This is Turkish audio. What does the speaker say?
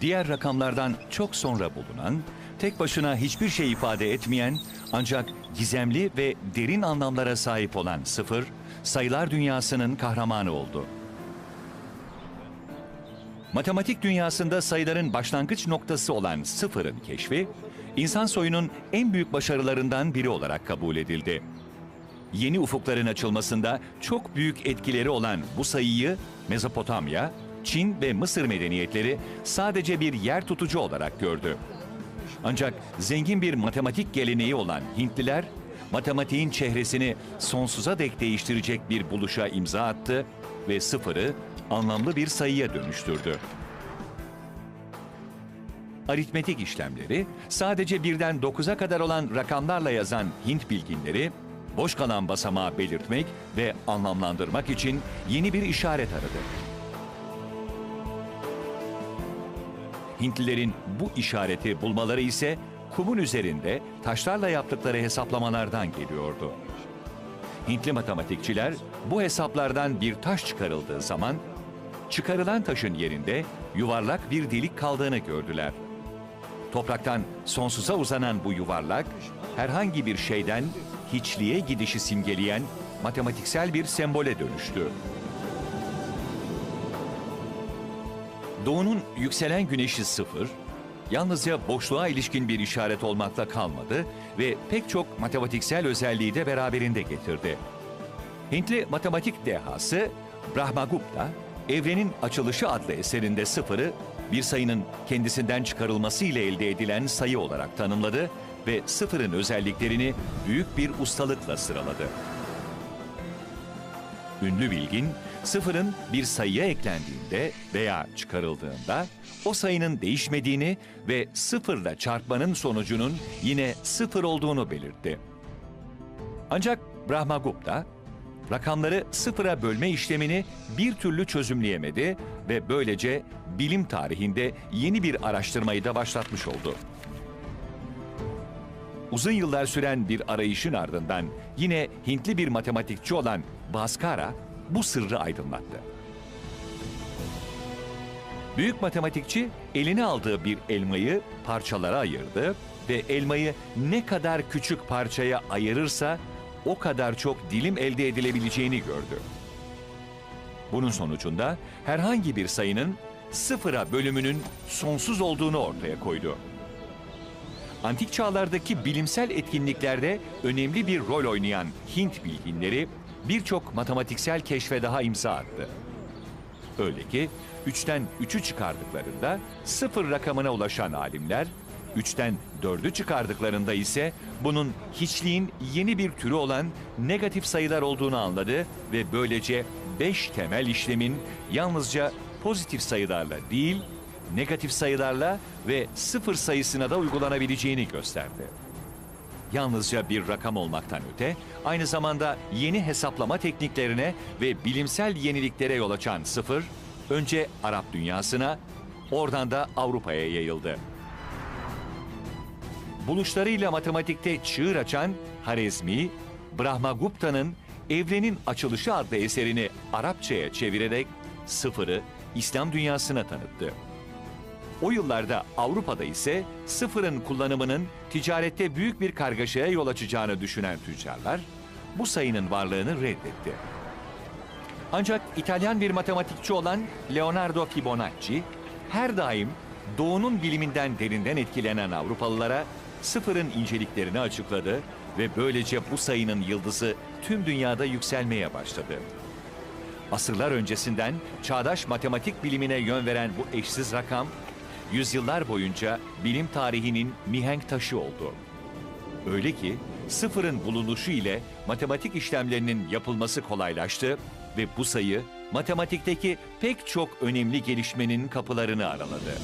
diğer rakamlardan çok sonra bulunan, tek başına hiçbir şey ifade etmeyen ancak gizemli ve derin anlamlara sahip olan sıfır, sayılar dünyasının kahramanı oldu. Matematik dünyasında sayıların başlangıç noktası olan sıfırın keşfi, insan soyunun en büyük başarılarından biri olarak kabul edildi. Yeni ufukların açılmasında çok büyük etkileri olan bu sayıyı Mezopotamya, Çin ve Mısır medeniyetleri sadece bir yer tutucu olarak gördü. Ancak zengin bir matematik geleneği olan Hintliler, matematiğin çehresini sonsuza dek değiştirecek bir buluşa imza attı ve sıfırı anlamlı bir sayıya dönüştürdü. Aritmetik işlemleri sadece birden 9'a kadar olan rakamlarla yazan Hint bilginleri, boş kalan basamağı belirtmek ve anlamlandırmak için yeni bir işaret aradı. Hintlilerin bu işareti bulmaları ise kumun üzerinde taşlarla yaptıkları hesaplamalardan geliyordu. Hintli matematikçiler bu hesaplardan bir taş çıkarıldığı zaman çıkarılan taşın yerinde yuvarlak bir delik kaldığını gördüler. Topraktan sonsuza uzanan bu yuvarlak herhangi bir şeyden hiçliğe gidişi simgeleyen matematiksel bir sembole dönüştü. Doğunun yükselen güneşi sıfır, yalnızca boşluğa ilişkin bir işaret olmakla kalmadı ve pek çok matematiksel özelliği de beraberinde getirdi. Hintli matematik dehası Brahmagupta, Evrenin Açılışı adlı eserinde sıfırı bir sayının kendisinden çıkarılması ile elde edilen sayı olarak tanımladı ve sıfırın özelliklerini büyük bir ustalıkla sıraladı. Ünlü bilgin, sıfırın bir sayıya eklendiğinde veya çıkarıldığında o sayının değişmediğini ve sıfırla çarpmanın sonucunun yine sıfır olduğunu belirtti. Ancak Brahmagupta, rakamları sıfıra bölme işlemini bir türlü çözümleyemedi ve böylece bilim tarihinde yeni bir araştırmayı da başlatmış oldu. Uzun yıllar süren bir arayışın ardından yine Hintli bir matematikçi olan Bhaskara bu sırrı aydınlattı. Büyük matematikçi eline aldığı bir elmayı parçalara ayırdı ve elmayı ne kadar küçük parçaya ayırırsa o kadar çok dilim elde edilebileceğini gördü. Bunun sonucunda herhangi bir sayının sıfıra bölümünün sonsuz olduğunu ortaya koydu. Antik çağlardaki bilimsel etkinliklerde önemli bir rol oynayan Hint bilginleri birçok matematiksel keşfe daha imza attı. Öyle ki 3'ten 3'ü çıkardıklarında sıfır rakamına ulaşan alimler, 3'ten 4'ü çıkardıklarında ise bunun hiçliğin yeni bir türü olan negatif sayılar olduğunu anladı ve böylece 5 temel işlemin yalnızca pozitif sayılarla değil, negatif sayılarla ve sıfır sayısına da uygulanabileceğini gösterdi. Yalnızca bir rakam olmaktan öte, aynı zamanda yeni hesaplama tekniklerine ve bilimsel yeniliklere yol açan sıfır, önce Arap dünyasına, oradan da Avrupa'ya yayıldı. Buluşlarıyla matematikte çığır açan Harezmi, Brahmagupta'nın Evrenin Açılışı adlı eserini Arapçaya çevirerek sıfırı İslam dünyasına tanıttı. O yıllarda Avrupa'da ise sıfırın kullanımının ticarette büyük bir kargaşaya yol açacağını düşünen tüccarlar bu sayının varlığını reddetti. Ancak İtalyan bir matematikçi olan Leonardo Fibonacci her daim doğunun biliminden derinden etkilenen Avrupalılara sıfırın inceliklerini açıkladı ve böylece bu sayının yıldızı tüm dünyada yükselmeye başladı. Asırlar öncesinden çağdaş matematik bilimine yön veren bu eşsiz rakam, yüzyıllar boyunca bilim tarihinin mihenk taşı oldu. Öyle ki sıfırın bulunuşu ile matematik işlemlerinin yapılması kolaylaştı ve bu sayı matematikteki pek çok önemli gelişmenin kapılarını araladı.